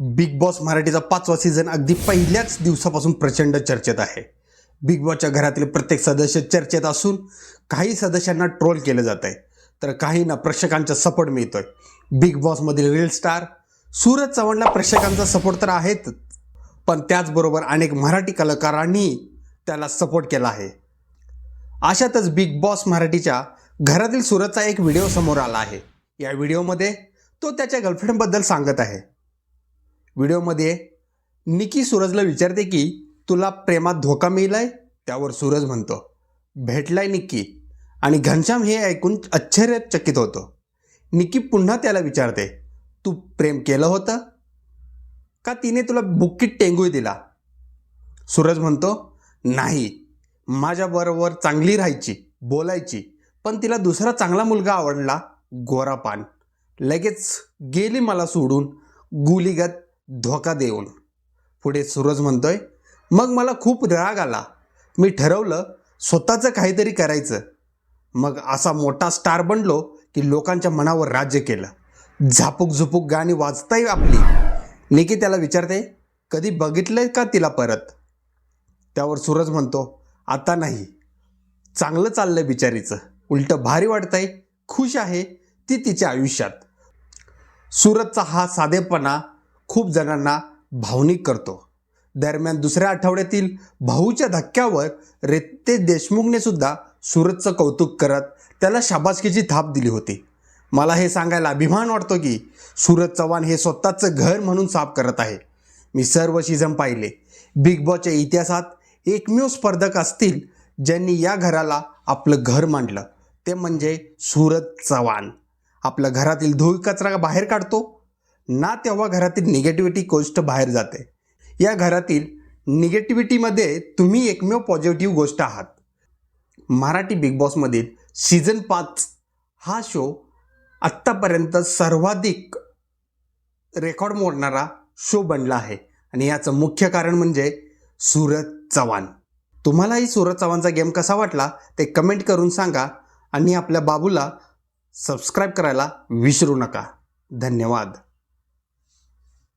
Big boss मराठीचा पाचवा season अगदी पहिल्याच दिवसापासून प्रचंड चर्चेत आहे. बिग बॉसच्या घरातील प्रत्येक सदस्य चर्चेत असून काही सदस्यांना ट्रोल केलं जात आहे तर काहींना प्रेक्षकांचा सपोर्ट मिळतोय. बिग बॉसमधील रील स्टार सूरज चव्हाणला प्रेक्षकांचा सपोर्ट तर आहेच पण त्याचबरोबर अनेक मराठी कलाकारांनी त्याला सपोर्ट केला आहे. अशातच बिग बॉस मराठीच्या घरातील सूरजचा एक व्हिडिओ समोर आला आहे. या व्हिडिओमध्ये तो त्याच्या गर्लफ्रेंडबद्दल सांगत आहे. व्हिडिओमध्ये निकी सूरजला विचारते की तुला प्रेमात धोका मिळलाय? त्यावर सूरज म्हणतो भेटलाय निक्की आणि घनश्याम हे ऐकून आश्चर्यचकित होतो. निक्की पुन्हा त्याला विचारते तू प्रेम केलं होतं? का तिने तुला बुक्कीत टेंगूय दिला? सूरज म्हणतो नाही माझ्याबरोबर चांगली राहायची बोलायची पण तिला दुसरा चांगला मुलगा आवडला गोरापान. लगेच गेली मला सोडून गुलीगत धोका देऊन. पुढे सूरज म्हणतोय मग मला खूप राग आला. मी ठरवलं स्वतःचं काहीतरी करायचं. मग असा मोठा स्टार बनलो की लोकांच्या मनावर राज्य केलं. झापूक झुपूक गाणी वाजताय आपली. निकी त्याला विचारते कधी बघितलंय का तिला परत? त्यावर सूरज म्हणतो आता नाही. चांगलं चाललंय बिचारीचं. उलटं भारी वाटतंय. खुश आहे ती तिच्या आयुष्यात. सूरजचा हा साधेपणा खूप जणांना भावनिक करतो. दरम्यान दुसऱ्या आठवड्यातील भाऊच्या धक्क्यावर रितेश देशमुखने सुद्धा सूरजचं कौतुक करत त्याला शाबासकीची थाप दिली होती. मला हे सांगायला अभिमान वाटतो की सूरज चव्हाण हे स्वतःचं घर म्हणून साफ करत आहे. मी सर्व सीझन पाहिले. बिग बॉसच्या इतिहासात एकमेव स्पर्धक असतील ज्यांनी या घराला आपलं घर मांडलं. ते म्हणजे सूरज चव्हाण. आपल्या घरातील धूळ कचरा बाहेर काढतो ना तेव्हा घरातील निगेटिव्हिटी गोष्ट बाहेर जाते. या घरातील निगेटिव्हिटीमध्ये तुम्ही एकमेव पॉझिटिव्ह गोष्ट आहात. मराठी बिग बॉसमधील सीझन पाच हा शो आत्तापर्यंत सर्वाधिक रेकॉर्ड मोडणारा शो बनला आहे. आणि याचं मुख्य कारण म्हणजे सूरज चव्हाण. तुम्हालाही सूरज चव्हाणचा गेम कसा वाटला ते कमेंट करून सांगा. आणि आपल्या बाबूला सबस्क्राईब करायला विसरू नका. धन्यवाद.